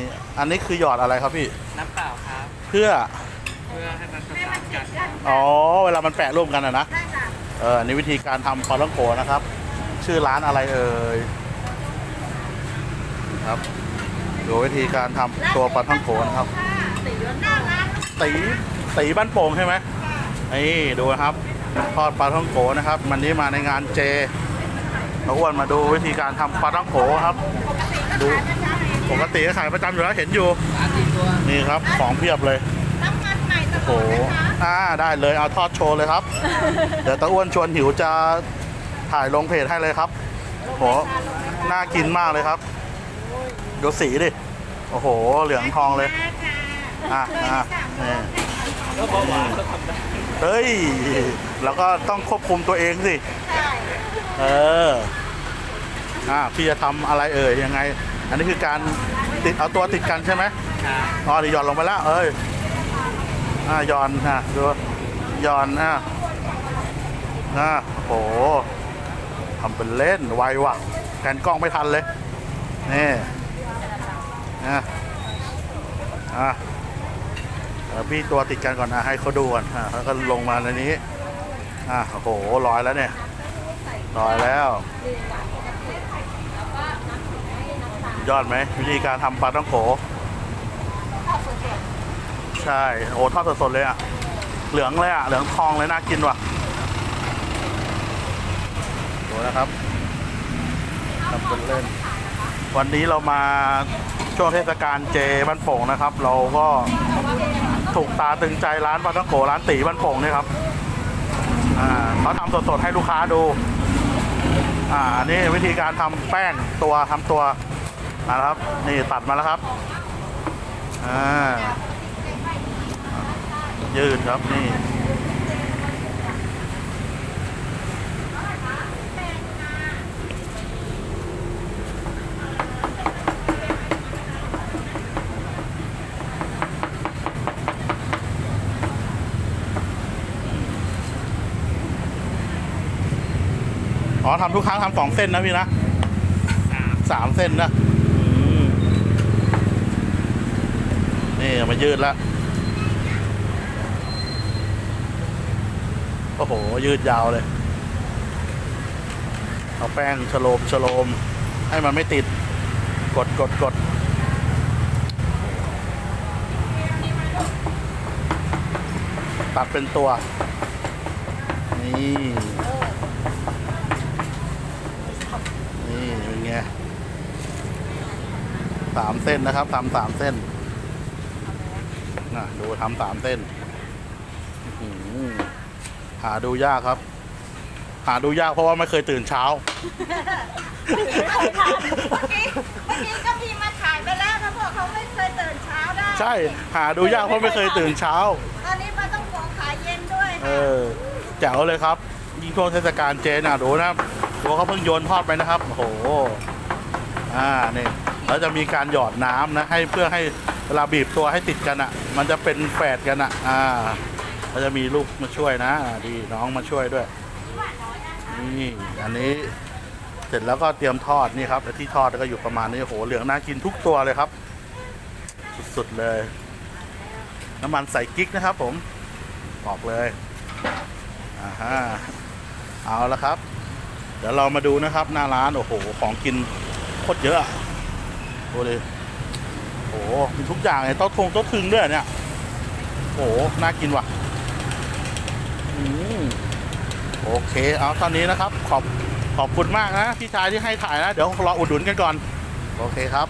นี่อันนี้คือหยอดอะไรครับพี่ น้ำเปล่าครับ เพื่อ เพื่อให้มันประสานกันอ๋อ เวลามันแปะร่วมกันอะนะ ได้ค่ะเอออันนี้วิธีการทำปลาท่องโกนะครับ ชื่อร้านอะไรเอ่ยครับ ดูวิธีการทำตัวปลาท่องโกนะครับสีหน้าร้านตีตีบ้านโป่งใช่ไหมนี่ดูนะครับทอดปลาท่องโกนะครับมันนี้มาในงานเจเราอ้วนมาดูวิธีการทำปลาท่องโกครับดูป กติก็ขายประจำอยู่แล้วเห็นอยู่ สามสี่ตัวนี่ครับของเพียบเลย น้ำมันใหม่ตลโอ้อโหดนะคะอ่าได้เลยเอาทอดโชว์เลยครับ เดี๋ยวตาอ้วนชวนหิวจะถ่ายลงเพจให้เลยครับโหน่ากินมากเลยครับดูสีดิ โอ้โห เหลืองทองเลยอะอะนี่ก็เบาหวานก็ทำได้เฮ้ย แล้วก็ต้องควบคุมตัวเองสิ ใช่เออ อ่า พี่จะทำอะไรเอ่ยยังไง อันนี้คือการติดเอาตัวติดกันใช่ไหมครับอ๋อเดี๋ยวหย่อนลงไปแล้วเอ้ยอ่าหย่อนอะดูหย่อนอะอะโอ้โหทำเป็นเล่นไวว่ะแกนกล้องไม่ทันเลยนี่อะอะเดี๋ยวพี่ตัวติดกันก่อนนะให้เขาดูก่อนอะแล้วก็ลงมาในนี้อะโอ้โหลอยแล้วเนี่ยลอยแล้ว ยอดไหมวิธีการทำปลาต้องโขใช่ โอ้ทอดสดๆเลยอะ เหลืองเลยอะ เหลืองทองเลยน่ากินว่ะดูนะครับทำเป็นเล่น วันนี้เรามาช่วงเทศกาลเจบ้านโป่งนะครับ เราก็ถูกตาตึงใจร้านปลาต้องโกร้านตีบ้านโป่งนี่ครับอ่าเขาทำสดๆให้ลูกค้าดู อ่าอันนี่วิธีการทำแป้งตัวทำตัว นะครับ นี่ตัดมาแล้วครับอ่ายืดครับนี่อ๋อทำทุกครั้งทำสองเส้นนะพี่นะสามเส้นนะอืม นี่มายืดล้วโอ้โห ยืดยาวเลย เอาแป้งฉโลมฉโลม ให้มันไม่ติด กดกดกดตัดเป็นตัว นี่ นี่เป็นไงสามเส้นนะครับทำสามเส้น นะดูทำสามเส้นอื้อหือหาดูยากครับ หาดูยากเพราะว่าไม่เคยตื่นเช้าเมื่อกี้เมื่อกี้ก็มีมาถ่ายไปแล้วเขาบอกเขาไม่เคยตื่นเช้าได้ ใช่ หาดูยากเพราะไม่เคยตื่นเช้า ตอนนี้มาต้องหัวขายเย็นด้วยเออแจ๋วเลยครับ ยิ่งช่วงเทศกาลเจน่ะดูนะครับตัวเขาเพิ่งโยนทอดไปนะครับโอ้โหอ่านี่แล้วจะมีการหยอดน้ำนะให้เพื่อให้เวลาบีบตัวให้ติดกันอะ มันจะเป็นแฝดกันอะ อ่าแล้วจะมีลูกมาช่วยนะดีน้องมาช่วยด้วย นี่อันนี้เสร็จแล้วก็เตรียมทอดนี่ครับและที่ทอดก็อยู่ประมาณนี้โอ้โหเหลืองน่ากินทุกตัวเลยครับ สุดๆเลย น้ำมันใส่กิ๊กนะครับ ผมบอกเลยอ่าฮะเอาละครับ เดี๋ยวเรามาดูนะครับ หน้าร้านโอ้โหของกินโคตรเยอะอะดูเลย มีทุกอย่างเลยโต๊ะทงต้าทึงด้วยเนี่ยโอ้โหน่ากินว่ะโอเค เอาตอนนี้นะครับ ขอบขอบคุณมากนะพี่ชายที่ให้ถ่ายนะ เดี๋ยวรออุดหนุนกันก่อน โอเคครับ